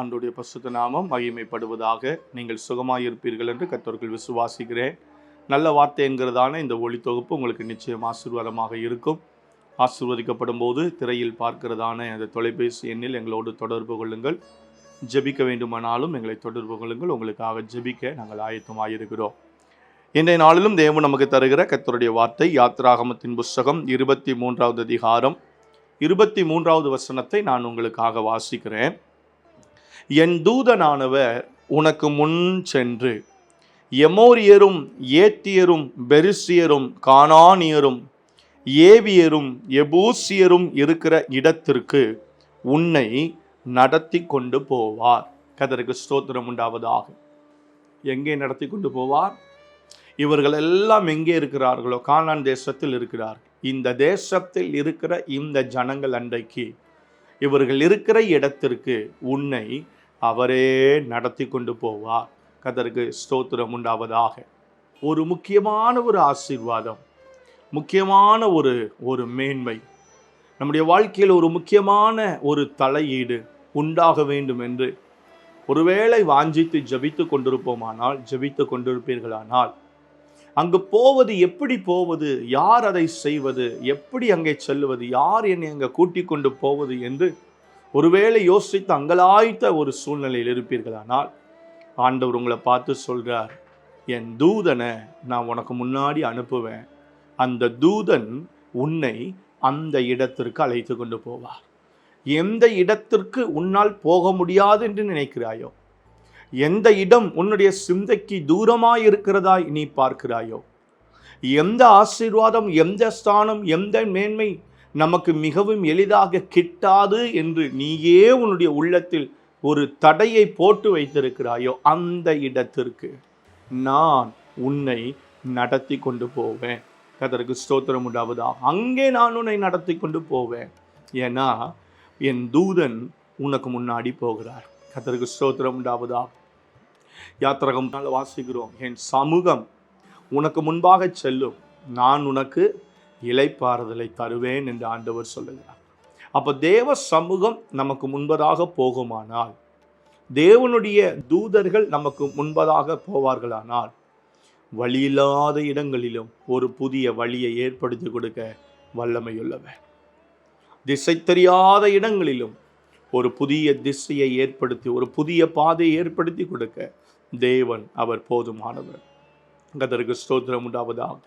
ஆண்டுடைய பசுத்த நாமம் மகிமைப்படுவதாக நீங்கள் சுகமாயிருப்பீர்கள் என்று கத்தோர்கள் விசுவாசிக்கிறேன். நல்ல வார்த்தை என்கிறதான இந்த ஒளி தொகுப்பு உங்களுக்கு நிச்சயம் ஆசீர்வாதமாக இருக்கும். ஆசீர்வதிக்கப்படும் போது திரையில் பார்க்கிறதான அந்த தொலைபேசி எண்ணில் எங்களோடு தொடர்பு கொள்ளுங்கள். ஜெபிக்க வேண்டுமானாலும் எங்களை தொடர்பு கொள்ளுங்கள். உங்களுக்காக ஜெபிக்க நாங்கள் ஆயத்தமாக இருக்கிறோம் இன்றைய நாளிலும் தேவன் நமக்கு தருகிற கத்தருடைய வார்த்தை யாத்ராகமத்தின் புஸ்தகம் இருபத்தி மூன்றாவது அதிகாரம். இருபத்தி மூன்றாவது வசனத்தை நான் உங்களுக்காக வாசிக்கிறேன். என் தூதனானவர் உனக்கு முன் சென்று. எமோரியரும் ஏத்தியரும் பெரிசியரும் கானானியரும் ஏவியரும் எபூசியரும் இருக்கிற இடத்திற்கு உன்னை நடத்தி கொண்டு போவார். கதருக்கு ஸ்தோத்திரம் உண்டாவதாக. எங்கே நடத்தி கொண்டு போவார்? இவர்கள் எல்லாம் எங்கே இருக்கிறார்களோ கானான் தேசத்தில் இருக்கிறார். இந்த தேசத்தில் இருக்கிற இந்த ஜனங்கள் அன்றைக்கு இவர்கள் இருக்கிற இடத்திற்கு உன்னை அவரே நடத்தி கொண்டு போவார். கதருக்கு ஸ்தோத்திரம் உண்டாவதாக. ஒரு முக்கியமான ஒரு ஆசீர்வாதம் முக்கியமான ஒரு ஒரு மேன்மை. நம்முடைய வாழ்க்கையில் ஒரு முக்கியமான ஒரு தலையீடு உண்டாக வேண்டும் என்று ஒருவேளை வாஞ்சித்து ஜபித்து கொண்டிருப்போமானால் ஜபித்து கொண்டிருப்பீர்களானால் அங்கு போவது எப்படி போவது யார் அதை செய்வது எப்படி அங்கே செல்வது யார் என்னை அங்கே கூட்டிக் கொண்டு போவது என்று ஒருவேளை யோசித்து அங்கலாய்த்த ஒரு சூழ்நிலையில் இருப்பீர்களானால் ஆண்டவர் உங்களை பார்த்து சொல்கிறார் என் தூதனை நான் உனக்கு முன்னாடி அனுப்புவேன். அந்த தூதன் உன்னை அந்த இடத்திற்கு அழைத்து கொண்டு போவார். எந்த இடத்திற்கு உன்னால் போக முடியாது என்று நினைக்கிறாயோ எந்த இடம் உன்னுடைய சிந்தைக்கு தூரமாக இருக்கிறதாய் நீ பார்க்கிறாயோ எந்த ஆசீர்வாதம் எந்த ஸ்தானம் எந்த மேன்மை நமக்கு மிகவும் எளிதாக கிட்டாது என்று நீயே உன்னுடைய உள்ளத்தில் ஒரு தடையை போட்டு வைத்திருக்கிறாயோ அந்த இடத்திற்கு நான் உன்னை நடத்தி கொண்டு போவேன். கதற்கு ஸ்தோத்திரம் உண்டாவதா அங்கே நான் உன்னை நடத்தி கொண்டு போவேன். ஏன்னா என் தூதன் உனக்கு முன்னாடி போகிறார். கதற்கு ஸ்தோத்திரம் உண்டாவதா யாத்திரகம் வாசிக்கிறோம். என் சமூகம் உனக்கு முன்பாக செல்லும். நான் உனக்கு இலைப்பாறுதலை தருவேன் என்று ஆண்டவர் சொல்லுகிறார். அப்போ தேவ சமூகம் நமக்கு முன்பதாக போகுமானால் தேவனுடைய தூதர்கள் நமக்கு முன்பதாக போவார்களானால் வழியில்லாத இடங்களிலும் ஒரு புதிய வழியை ஏற்படுத்தி கொடுக்க வல்லமையுள்ளவர். திசை தெரியாத இடங்களிலும் ஒரு புதிய திசையை ஏற்படுத்தி ஒரு புதிய பாதையை ஏற்படுத்தி கொடுக்க தேவன் அவர் போதுமானவர். அதற்கு ஸ்தோத்திரம் உண்டாவதாகும்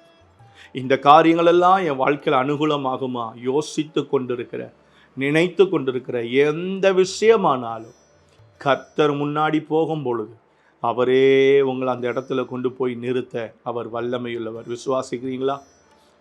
இந்த காரியங்களெல்லாம் என் வாழ்க்கையில் அனுகூலமாகுமா? யோசித்து கொண்டிருக்கிற நினைத்து கொண்டிருக்கிற எந்த விஷயமானாலும் கர்த்தர் முன்னாடி போகும் பொழுது அவரே உங்களை அந்த இடத்துல கொண்டு போய் நிறுத்த அவர் வல்லமையுள்ளவர். விசுவாசிக்கிறீங்களா?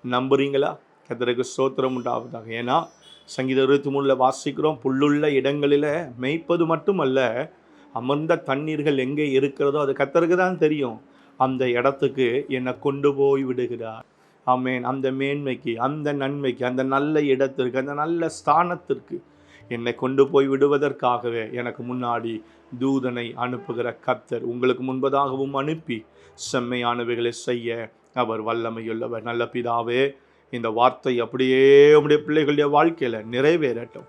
நம்புறீங்களா? கர்த்தருக்கு சோத்திரம் உண்டாவதாக. ஏன்னா சங்கீத இருபத்தி மூணில் வாசிக்கிறோம் புல்லுள்ள இடங்களில் மேய்ப்பது மட்டுமல்ல அமர்ந்த தண்ணீர்கள் எங்கே இருக்கிறதோ அது கத்தருக்கு தான் தெரியும். அந்த இடத்துக்கு என்னை கொண்டு போய் விடுகிறார். ஆமேன். அந்த மேன்மைக்கு அந்த நன்மைக்கு அந்த நல்ல இடத்திற்கு அந்த நல்ல ஸ்தானத்திற்கு என்னை கொண்டு போய் விடுவதற்காகவே எனக்கு முன்னாடி தூதனை அனுப்புகிற கத்தர் உங்களுக்கு முன்பதாகவும் அனுப்பி செம்மையானவைகளை செய்ய அவர் வல்லமையுள்ளவர். நல்ல பிதாவே இந்த வார்த்தை அப்படியே உடைய பிள்ளைகளுடைய வாழ்க்கையில் நிறைவேறட்டும்.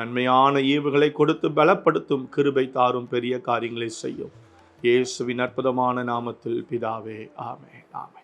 நன்மையான ஈவுகளை கொடுத்து பலப்படுத்தும் கிருபை தாரும் பெரிய காரியங்களை செய்யும். இயேசுவின் அற்புதமான நாமத்தில் பிதாவே ஆமே ஆமே